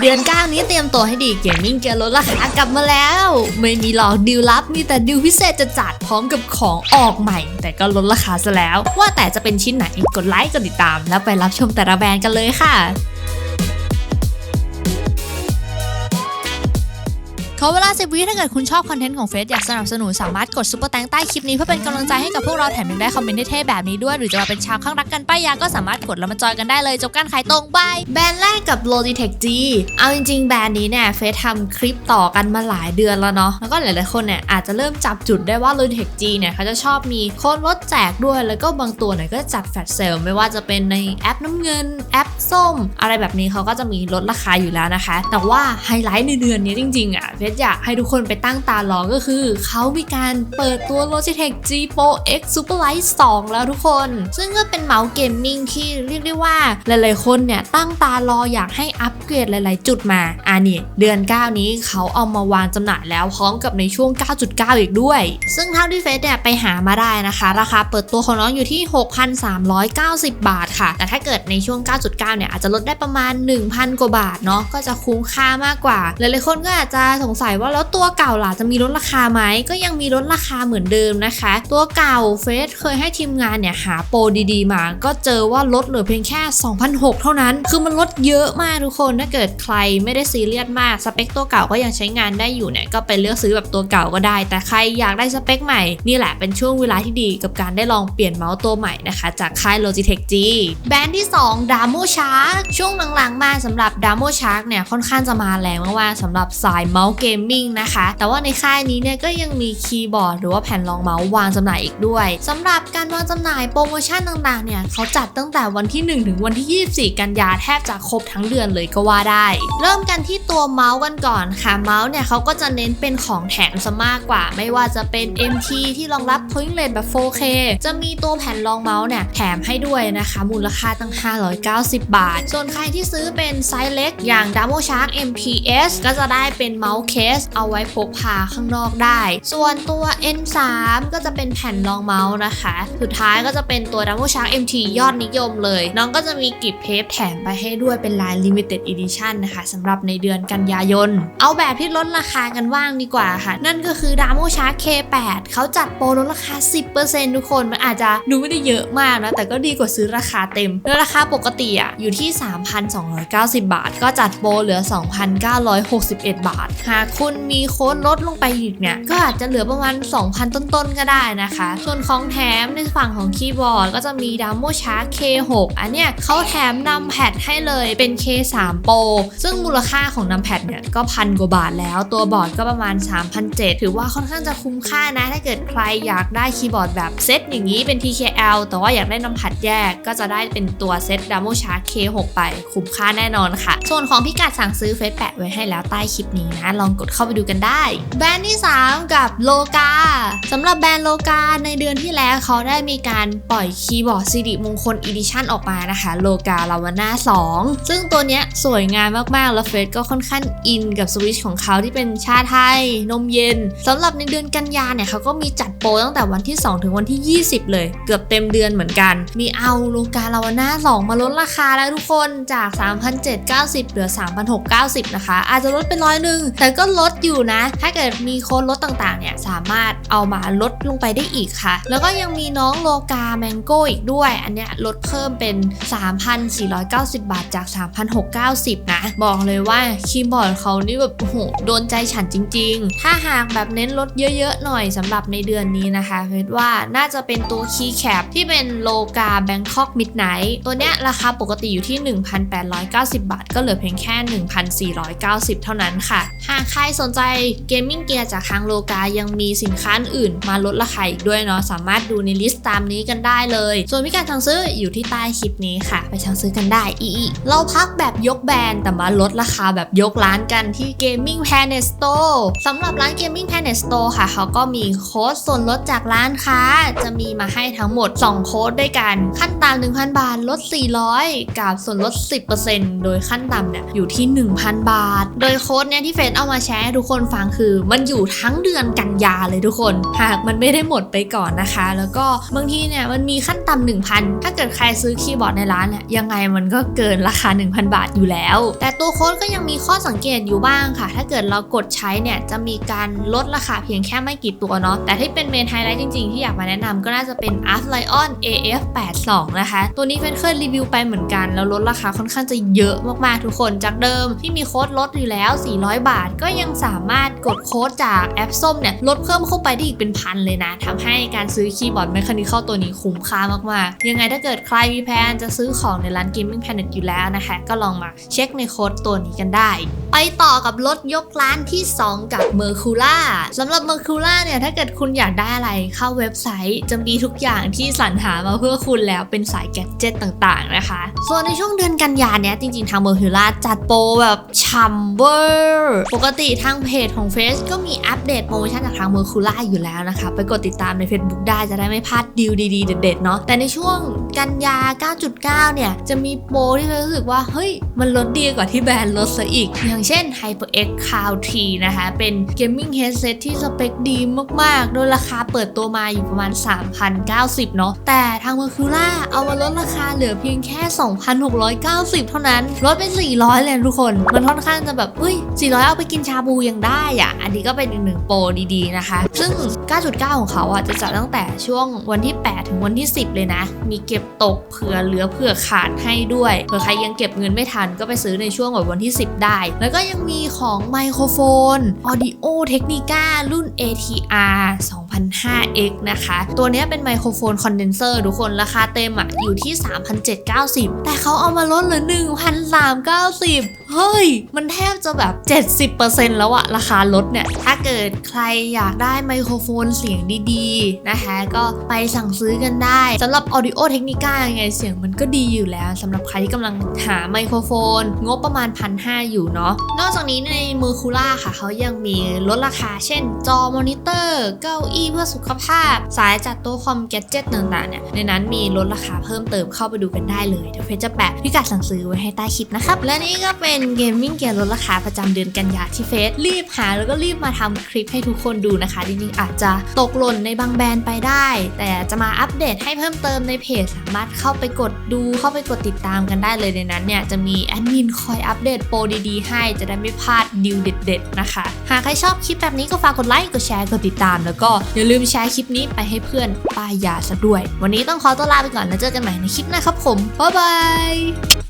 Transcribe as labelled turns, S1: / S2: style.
S1: เดือน9นี้เตรียมตัวให้ดีเกมมิ่งจะลดราคากลับมาแล้ว ไม่มีหลอกดิวลับ มีแต่ดิวพิเศษจะจัดพร้อมกับของออกใหม่ แต่ก็ลดราคาซะแล้ว ว่าแต่จะเป็นชิ้นไหนกดไลค์กดติดตาม แล้วไปรับชมแต่ละแบรนด์กันเลยค่ะ อเวลา10วิถ้าเกิดคุณชอบคอนเทนต์ของเฟซอยากสนับสนุนสามารถกดซุปเปอร์แตงใต้คลิปนี้เพื่อเป็นกำลังใจให้กับพวกเราแถมยังได้คอมเมนต์เท่ๆแบบนี้ด้วย หรือจะมาเป็นชาวข้างรักกันป้ายยาก็สามารถกดแล้วมาจอยกันได้เลยจบการขายตรงบายแบรนด์แรกกับ Logitech G เอาจริงๆแบรนด์นี้เนี่ยเฟซทำคลิปต่อกันมาหลายเดือนแล้วเนาะแล้วก็หลายๆคนเนี่ยอาจจะเริ่มจับจุดได้ว่า Logitech G เนี่ยเขาจะชอบมีโค้ดลดแจกด้วยแล้วก็บางตัวเนี่ยก็จัดแฟลชเซลไม่ว่าจะเป็นในแอปน้ำเงินแอปส้ม อะไรแบบนี้เขาก็จะมีลดราคาอยู่แล้วนะคะ แต่ว่าไฮไลท์ในเดือนนี้จริงๆอะเฟซอยากให้ทุกคนไปตั้งตารอก็คือ เขามีการเปิดตัว Logitech G Pro X Superlight 2 แล้วทุกคน ซึ่งก็เป็นเมาส์เกมมิ่งที่เรียกได้ว่าหลาย ๆ คนเนี่ยตั้งตารออยากให้อัปเกรดหลาย ๆ จุดมาอ่านี่เดือน 9 นี้เขาเอามาวางจำหน่ายแล้วพร้อมกับในช่วง 9.9 อีกด้วย ซึ่งเท่าที่เฟซเนี่ยไปหามาได้นะคะ ราคาเปิดตัวของน้องอยู่ที่ 6,390 บาทค่ะ แต่ถ้าเกิดในช่วง 9.9 เนี่ยอาจจะลดได้ประมาณ 1,000 กว่าบาทเนาะก็จะคุ้มค่ามากกว่า หลาย ๆ คนก็อาจจะสงสัยว่าแล้วตัวเก่าล่ะจะมีลดราคาไหมก็ยังมีลดราคาเหมือนเดิมนะคะ ตัวเก่าเฟซเคยให้ทีมงานเนี่ยหาโปรดีๆมา ก็เจอว่าลดเหลือเพียงแค่2,600เท่านั้น คือมันลดเยอะมากทุกคนถ้าเกิดใครไม่ได้ซีเรียสมากสเปคตัวเก่าก็ยังใช้งานได้อยู่เนี่ยก็ไปเลือกซื้อแบบตัวเก่าก็ได้ แต่ใครอยากได้สเปคใหม่นี่แหละเป็นช่วงเวลาที่ดีกับการได้ลองเปลี่ยนเมาส์ตัวใหม่นะคะจากค่าย Logitech G แบรนด์ที่2 Damo Shark ช่วงหลังๆมาสำหรับ Damo Shark เนี่ยค่อนข้างจะมาแรงมากๆสำหรับสายเมาส์เกมมิ่งนะคะ แต่ว่าในค่ายนี้เนี่ยก็ยังมีคีย์บอร์ดหรือว่าแผ่นรองเมาส์วางจำหน่ายอีกด้วยสำหรับการวางจำหน่ายโปรโมชั่นต่างๆเนี่ยเขาจัดตั้งแต่วันที่ 1 ถึงวันที่ 24 กันยาแทบจะครบทั้งเดือนเลยก็ว่าได้ เริ่มกันที่ตัวเมาส์กันก่อนค่ะเมาส์เนี่ยเขาก็จะเน้นเป็นของแถมซะมากกว่า ไม่ว่าจะเป็น MT ที่รองรับ Point Rate แบบ 4K จะมีตัวแผ่นรองเมาส์เนี่ยแถมให้ด้วยนะคะ มูลค่าตั้ง 590 บาท ส่วนใครที่ซื้อเป็นไซส์เล็กอย่าง Damo Shark MPS ก็จะได้เป็นเมาส์เคสเอาไว้พกพาข้างนอกได้ ส่วนตัว N3 ก็จะเป็นแผ่นรองเมาส์นะคะ สุดท้ายก็จะเป็นตัว Damo Shark MT ยอดนิยมเลย น้องก็จะมีกิบเพปแถมไปให้ด้วยเป็นลาย Limited Edition นะคะสำหรับในเดือนกันยายน เอาแบบที่ลดราคากันว่างดีกว่าค่ะ นั่นก็คือ Damo Shark K8 เขาจัดโปรลดราคา 10%ทุกคน มันอาจจะดูไม่ได้เยอะมากนะ แต่ก็ดีกว่าซื้อราคาเต็มโดยราคาปกติอะอยู่ที่ 3,290 บาท ก็จัดโปรเหลือ 2,961 บาท หากคุณมีโค้ดลดลงไปอีกเนี่ย ก็อาจจะเหลือประมาณ 2,000 ต้นๆ ก็ได้นะคะ ส่วนของแถมในฝั่งของคีย์บอร์ดก็จะมี Damo Shark K6 อันเนี้ยเขาแถมนำแพดให้เลยเป็น K3 Pro ซึ่งมูลค่าของนำแพดเนี่ยก็พันกว่าบาทแล้ว ตัวบอร์ดก็ประมาณ 3,700 ถือว่าค่อนข้างจะคุ้มค่านะ ถ้าเกิดใครอยากได้คีย์บอร์ดแบบเซตอย่างนี้เป็น TKL แต่ว่าอยากได้นำแพดแยกก็จะได้เป็นตัวเซต Damo Shark K6 ไปคุ้มค่าแน่นอนค่ะ ส่วนของพิกัดสั่งซื้อเฟซแปะไว้ให้แล้วใต้คลิปนี้นะลองกดเข้าไปดูกันได้ แบรนด์ที่ 3 กับโลกาสำหรับแบรนด์โลกาในเดือนที่แล้วเขาได้มีการปล่อยคีย์บอร์ดสิริมงคลอีดิชั่นออกมานะคะโลกาลาวาน่า2 ซึ่งตัวเนี้ยสวยงามมากๆ แล้วเฟซก็ค่อนข้างอินกับสวิชของเขาที่เป็นชาไทย นมเย็นสำหรับในเดือนกันยาเนี่ยเขาก็มีจัดโปรตั้งแต่วันที่ 2 ถึงวันที่ 20 เลย เกือบเต็มเดือนเหมือนกัน มีเอาโลกาลาวาน่า2มาลดราคาแล้วทุกคนจาก 3,790 เหลือ 3,690 นะคะ อาจจะลดเป็นร้อยหนึ่งแต่ก็ลดอยู่นะ ถ้าเกิดมีโค้ดลดต่างๆ เนี่ย สามารถเอามาลดลงไปได้อีกค่ะ แล้วก็ยังมีน้องโลกาแมงโก้อีกด้วย อันเนี้ยลดเพิ่มเป็น 3,490 บาทจาก 3,690 นะ บอกเลยว่าคีย์บอร์ดเขานี่แบบโอ้โหโดนใจฉันจริง ๆ ถ้าหากแบบเน้นลดเยอะๆ หน่อยสำหรับในเดือนนี้นะคะเฟดว่าน่าจะเป็นตัวคีย์แคปที่เป็นโลกาแบงคอกมิดไนท์ตัวเนี้ยราคาปกติอยู่ที่ 1,890 บาท ก็เหลือเพียงแค่ 1,490 เท่านั้นค่ะหากใครรสนใจเกมมิ่งเกียร์จากทางโลกายังมีสินค้าอื่นมาลดราคาอีกด้วยเนาะสามารถดูในลิสต์ตามนี้กันได้เลย ส่วนพิกัดทางซื้ออยู่ที่ใต้คลิปนี้ค่ะ ไปสั่งซื้อกันได้อีเราพักแบบยกแบรนด์แต่มาลดราคาแบบยกร้านกันที่ Gaming Planet Store สำหรับร้าน Gaming Planet Store ค่ะ เขาก็มีโค้ดส่วนลดจากร้านค้า จะมีมาให้ทั้งหมด 2 โค้ดด้วยกัน ขั้นต่ำ1,000 บาทลด 400 กับส่วนลด 10%โดยขั้นต่ำเนี่ยอยู่ที่ 1,000 บาท โดยโค้ดเนี่ยที่เฟซเอามาแชร์ให้ทุกคนฟังคือ มันอยู่ทั้งเดือนกันยาเลยทุกคน หากมันไม่ได้หมดไปก่อนนะคะ แล้วก็บางทีเนี่ยมันมีขั้นต่ำ1,000ถ้าเกิดใครซื้อคีย์บอร์ดในร้านเนี่ยยังไงมันก็เกินราคา 1,000 บาทอยู่แล้ว แต่ตัวโค้ดก็ยังมีข้อสังเกตอยู่บ้างค่ะ ถ้าเกิดเรากดใช้เนี่ยจะมีการลดราคาเพียงแค่ไม่กี่ตัวเนาะแต่ที่เป็นเมนไฮไลท์จริงๆ ที่อยากมาแนะนำก็น่าจะเป็น a r t Lion AF82 นะคะ ตัวนี้เฟนเคยรีวิวไปเหมือนกัน แล้วลดราคาค่อนข้างจะเยอะมากๆทุกคนจากเดิมที่มีโค้ดลดอยู่แล้ว 400 บาทก็ยังสามารถกดโค้ดจากแอปส้มเนี่ยลดเพิ่มเข้าไปได้อีกเป็นพันเลยนะทำให้การซื้อคีย์บอร์ด m e c h a n i c a l ตัวนี้คุ้มค่ามากๆ ยังไงถ้าเกิดใครมีแพลนจะซื้อของในร้าน Gaming Planet อยู่แล้วนะคะ ก็ลองมาเช็คในโค้ดตัวนี้กันได้ ไปต่อกับรถยกร้านที่ 2 กับ Mercula สำหรับ Mercula เนี่ยถ้าเกิดคุณอยากได้อะไรเข้าเว็บไซต์ จะมีทุกอย่างที่สรรหามาเพื่อคุณแล้วเป็นสายแกดเจิตต่างๆนะคะ ส่วนในช่วงเดือนกันยาเนี้ยจริงๆทาง Mercula จัดโปรแบบชัมเบอร์ปกติทางเพจของเฟซก็มีอัปเดตโปรโมชั่นจากทาง Mercula อยู่แล้วนะคะ ไปกดติดตามใน Facebook ได้จะได้ไม่พลาดดีลดีๆ เด็ดๆเนาะแต่ในช่วงกันยา 9.9 เนี่ยจะมีโปรที่เรารู้สึกว่าเฮ้ยมันลดดีกว่าที่แบรนด์ลดซะอีกอย่างเช่น HyperX Cloud 3นะคะ เป็น Gaming Headset ที่สเปคดีมากๆ โดยราคาเปิดตัวมาอยู่ประมาณ 3,090 เนาะ แต่ทาง Mercura เอามาลดราคาเหลือเพียงแค่ 2,690 เท่านั้น ลดไป400 เลยทุกคน มันค่อนข้างจะแบบเฮ้ย 400 เอาไปกินชาบูยังได้อะอันนี้ก็เป็นอีกหนึ่งโปรดีๆนะคะ ซึ่ง 9.9 ของเขาอะจะจัดตั้งแต่ช่วงวันที่ 8 ถึงวันที่ 10 เลยนะ มีเก็บตกเผื่อเหลือเผื่อขาดให้ด้วย เผื่อใครยังเก็บเงินไม่ทันก็ไปซื้อในช่วงแบบวันที่ 10 ได้ แล้วก็ก็ยังมีของไมโครโฟน Audio Technica รุ่น ATR 2005X นะคะ ตัวนี้เป็นไมโครโฟนคอนเดนเซอร์ทุกคนราคาเต็มอะอยู่ที่ 3,790 แต่เขาเอามาลดเหลือ 1,390 เฮ้ย มันแทบจะแบบ 70%แล้วอะราคาลดเนี่ย ถ้าเกิดใครอยากได้ไมโครโฟนเสียงดีๆ นะคะ ก็ไปสั่งซื้อกันได้สำหรับ Audio Technica ยังไงเสียงมันก็ดีอยู่แล้วสำหรับใครที่กำลังหาไมโครโฟน งบประมาณ 1,500 อยู่เนาะนอกจากนี้ในมือคูล่าค่ะเขายังมีลดราคาเช่นจอมอนิเตอร์เก้าอี้เพื่อสุขภาพ สายจัดโต๊ะคอมแกดเจิตต่างๆเนี่ยในนั้นมีลดราคาเพิ่มเติมเข้าไปดูกันได้เลยเดี๋ยวเพจจะแปะพิกัดสั่งซื้อไว้ให้ใต้คลิปนะครับและนี่ก็เป็นเกมมิ่งเกียร์ลดราคาประจำเดือนกันยาที่เฟซรีบหาแล้วก็รีบมาทำคลิปให้ทุกคนดูนะคะจริงๆอาจจะตกหล่นในบางแบรนด์ไปได้ แต่จะมาอัปเดตให้เพิ่มเติมในเพจสามารถเข้าไปกดดูเข้าไปกดติดตามกันได้เลยในนั้นเนี่ยจะมีแอดมินคอยอัปเดตโปรดีๆ ให้จะได้ไม่พลาดดิวเด็ดๆนะคะ หากใครชอบคลิปแบบนี้ก็ฝากกดไลค์กดแชร์กดติดตาม แล้วก็อย่าลืมแชร์คลิปนี้ไปให้เพื่อนป้ายยาซะด้วย วันนี้ต้องขอตัวลาไปก่อนแล้วเจอกันใหม่ในคลิปหน้าครับผมบ๊ายบาย